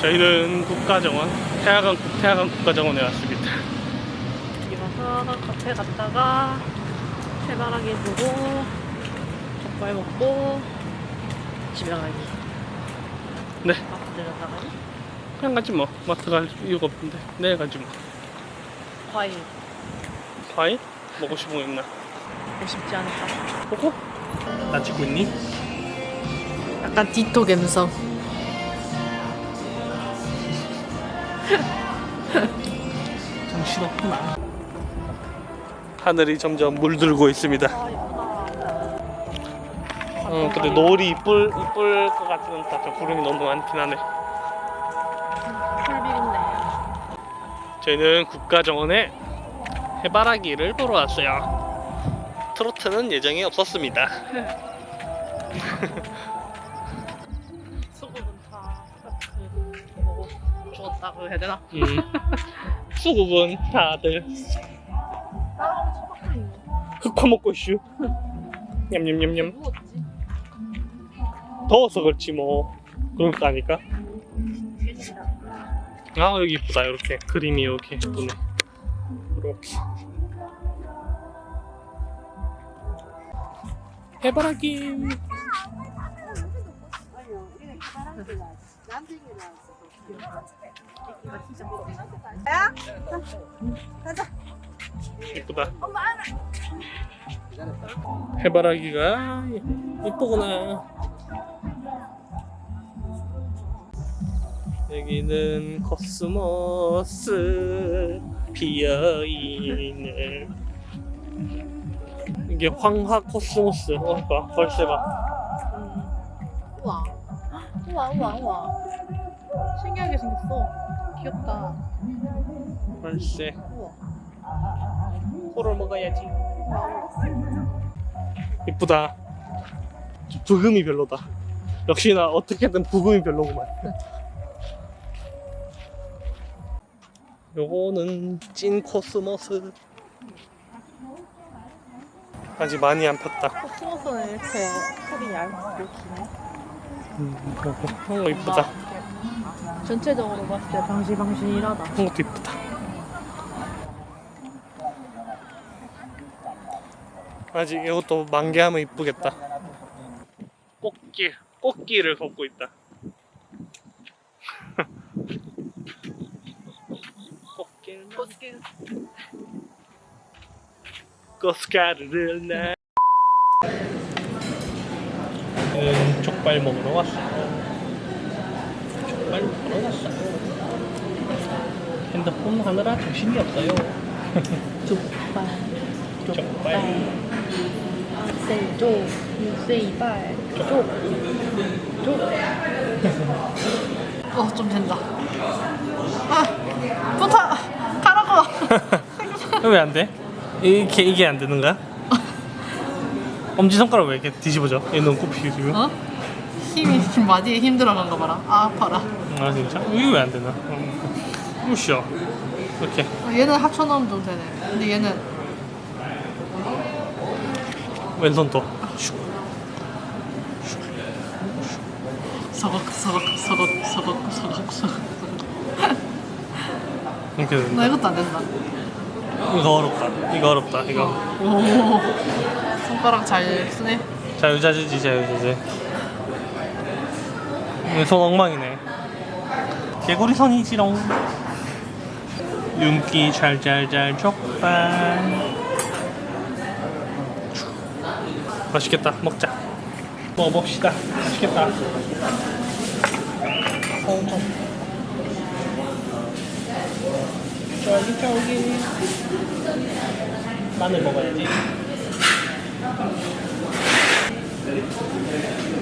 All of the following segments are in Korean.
저희는 국가정원, 태화강, 태화강 국가정원에 왔습니다. 일어서 카페 갔다가 해바라기 보고 족발 먹고 집에 가기 네, 마트 들렸다가니 그냥 가지 뭐. 마트 갈 이유가 없는데. 내일 가지 뭐. 과일 과일? 먹고 싶은 거 있나? 먹고 싶지 않다 보고? 나 찍고 있니? 약간 디토 감성 정신 없구나. 하늘이 점점 물들고 있습니다. 어, 근데 노을이 이쁠, 이쁠 것 같지는 않다. 저 구름이 너무 많긴 하네. 풀비린데 저희는 국가정원에 해바라기를 보러 왔어요. 트로트는 예정이 없었습니다. 죽었다고 해야 되나? 음. 수국은 다들 나랑 흑화 먹고 있슈. 냠냠냠냠. 더워서 그렇지 뭐. 그럴 거 아닐까? 아 여기 이쁘다 이렇게 그림이 이렇게 예쁘네. 이렇게. 해바라기. 예쁘다. 해바라기가 이쁘구나. 여기는 코스모스 피어있는 이게 황화 코스모스. 어, 봐, 벌써 봐. 우와 우와 우와 우와 신기하게 생겼어 귀엽다 벌써 우와 코를 먹어야지. 이쁘다. 부금이 별로다. 역시나 어떻게든 부금이 별로구만. 요거는 찐 코스모스. 아직 많이 안 폈다. 코스모스는 이렇게 털이 얇고 기네 음, 그런 거 이쁘다. 전체적으로 봤을 때 방실방실하다 그런 것도 이쁘다. 아직 이것도 만개하면 이쁘겠다. 꽃길, 꽃길을 걷고 있다. 꽃길, 코스길 꽃가루를 나. 는 족발 먹으러 왔어. 먹으러 왔어. 핸드폰 하느라 정신이 없어요. 족발 족발. 세조 세이발 어좀 된다 아 좋다 가라고 왜 안 돼? 이게 이게 안 되는 거야? 엄지 손가락 왜 이렇게 뒤집어져? 얘 너무 꼽히게 지금. 어? 힘이 지금 마디에 힘 들어간 거 봐라 아 아파라 아 진짜? 이게 왜안 되나? 어. 으쌰. 이렇게. 어, 얘는 합쳐놓으면 좀 되네 근데 얘는 왼손 또. 슉. 서걱 서걱 서걱 서걱 서걱 서걱 이렇게 된다. 나 이것도 안 된다 이거 어렵다. 이거 어렵다. 이거. 오 손가락 잘 쓰네 자유자재지 자유자재. 이거 손 엉망이네. 개구리 손이지롱. 윤기 잘잘잘 족발. 맛있겠다. 먹자. 먹어봅시다. 맛있겠다. 엄청. 쫄깃쫄깃. 마늘 먹어야지.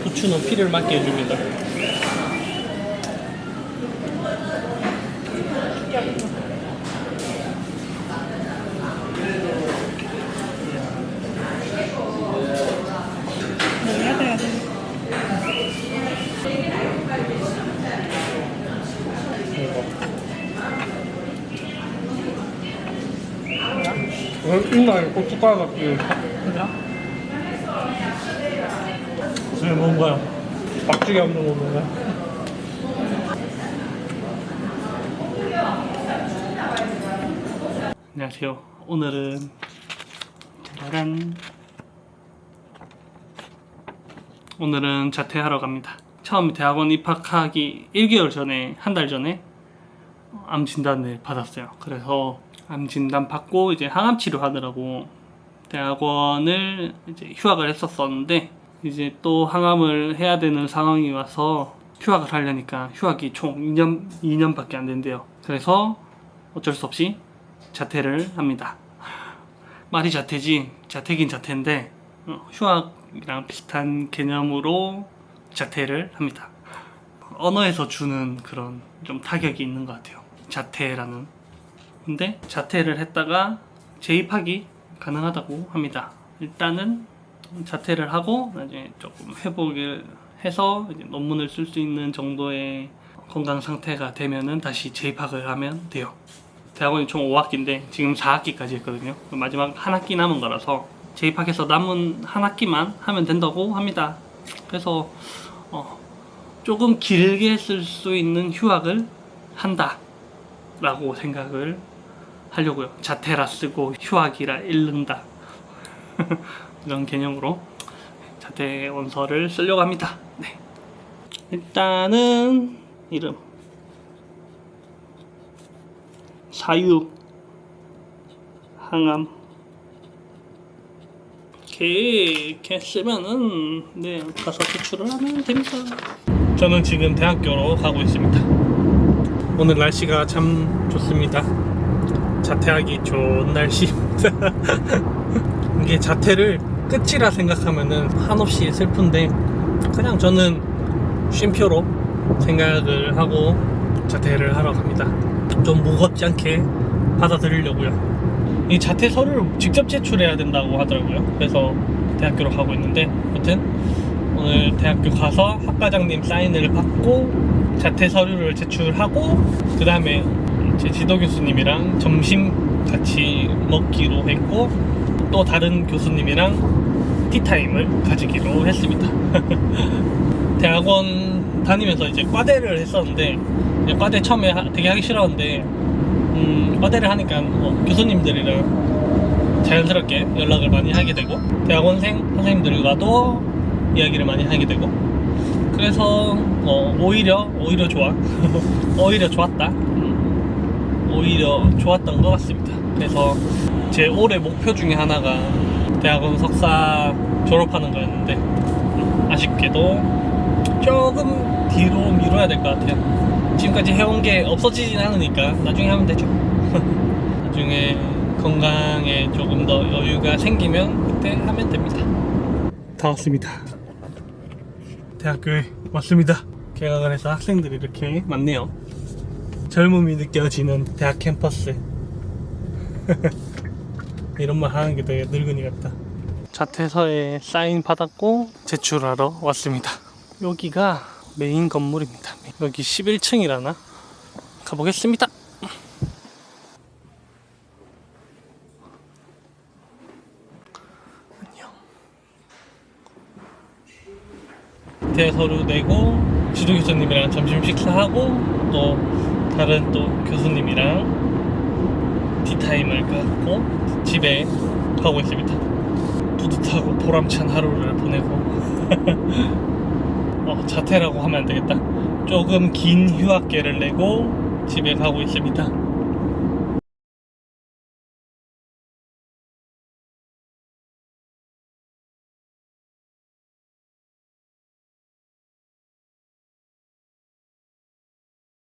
부추는 피를 막게 해줍니다. 이날 고춧가루 같은 없는 건가요? 박죽이 없는 건가요? 안녕하세요. 오늘은 짜란 오늘은 자퇴하러 갑니다. 처음 대학원 입학하기 1개월 전에 한 달 전에 암 진단을 받았어요. 그래서 암 진단 받고 이제 항암 치료하느라고 대학원을 이제 휴학을 했었었는데 이제 또 항암을 해야 되는 상황이 와서 휴학을 하려니까 휴학이 총 2년 2년밖에 안 된대요. 그래서 어쩔 수 없이 자퇴를 합니다. 말이 자퇴지 자퇴긴 자퇴인데 어, 휴학이랑 비슷한 개념으로 자퇴를 합니다. 언어에서 주는 그런 좀 타격이 있는 것 같아요. 자퇴라는. 근데 자퇴를 했다가 재입학이 가능하다고 합니다. 일단은 자퇴를 하고 나중에 조금 회복을 해서 이제 논문을 쓸 수 있는 정도의 건강 상태가 되면은 다시 재입학을 하면 돼요. 대학원이 총 5학기인데 지금 4학기까지 했거든요. 마지막 한 학기 남은 거라서 재입학해서 남은 한 학기만 하면 된다고 합니다. 그래서 어, 조금 길게 쓸 수 있는 휴학을 한다라고 생각을 하려고요. 자퇴라 쓰고 휴학이라 읽는다 이런 개념으로 자퇴 원서를 쓰려고 합니다. 네. 일단은 이름 사유 항암 이렇게 쓰면은 네 가서 제출을 하면 됩니다. 저는 지금 대학교로 가고 있습니다. 오늘 날씨가 참 좋습니다. 자퇴하기 좋은 날씨입니다. 이게 자퇴를 끝이라 생각하면은 한없이 슬픈데 그냥 저는 쉼표로 생각을 하고 자퇴를 하러 갑니다. 좀 무겁지 않게 받아들이려고요. 이 자퇴 서류를 직접 제출해야 된다고 하더라고요. 그래서 대학교로 가고 있는데, 아무튼 오늘 대학교 가서 학과장님 사인을 받고 자퇴 서류를 제출하고 그 다음에 제 지도 교수님이랑 점심 같이 먹기로 했고 또 다른 교수님이랑 티타임을 가지기로 했습니다. 대학원 다니면서 이제 과대를 했었는데 과대 처음에 하- 되게 하기 싫었는데 음, 과대를 하니까 뭐 교수님들이랑 자연스럽게 연락을 많이 하게 되고 대학원생 선생님들과도 이야기를 많이 하게 되고 그래서 어, 오히려 오히려 좋아. 오히려 좋았다. 음, 오히려 좋았던 것 같습니다 그래서 제 올해 목표 중에 하나가 대학원 석사 졸업하는 거였는데 음, 아쉽게도 조금 뒤로 미뤄야 될 것 같아요. 지금까지 해온 게 없어지진 않으니까 나중에 하면 되죠. 나중에 건강에 조금 더 여유가 생기면 그때 하면 됩니다. 다 왔습니다. 대학교에 왔습니다. 개강을 해서 학생들이 이렇게 많네요. 젊음이 느껴지는 대학 캠퍼스 이런 말 하는 게 되게 늙은이 같다. 자퇴서에 사인 받았고 제출하러 왔습니다. 여기가 메인 건물입니다. 여기 11층이라나? 가보겠습니다. 안녕. 대서류 내고 지도 교수님이랑 점심 식사하고 또 다른 또 교수님이랑 티타임을 갖고 집에 가고 있습니다. 뿌듯하고 보람찬 하루를 보내고 어, 자퇴라고 하면 안 되겠다. 조금 긴 휴학계를 내고 집에 가고 있습니다.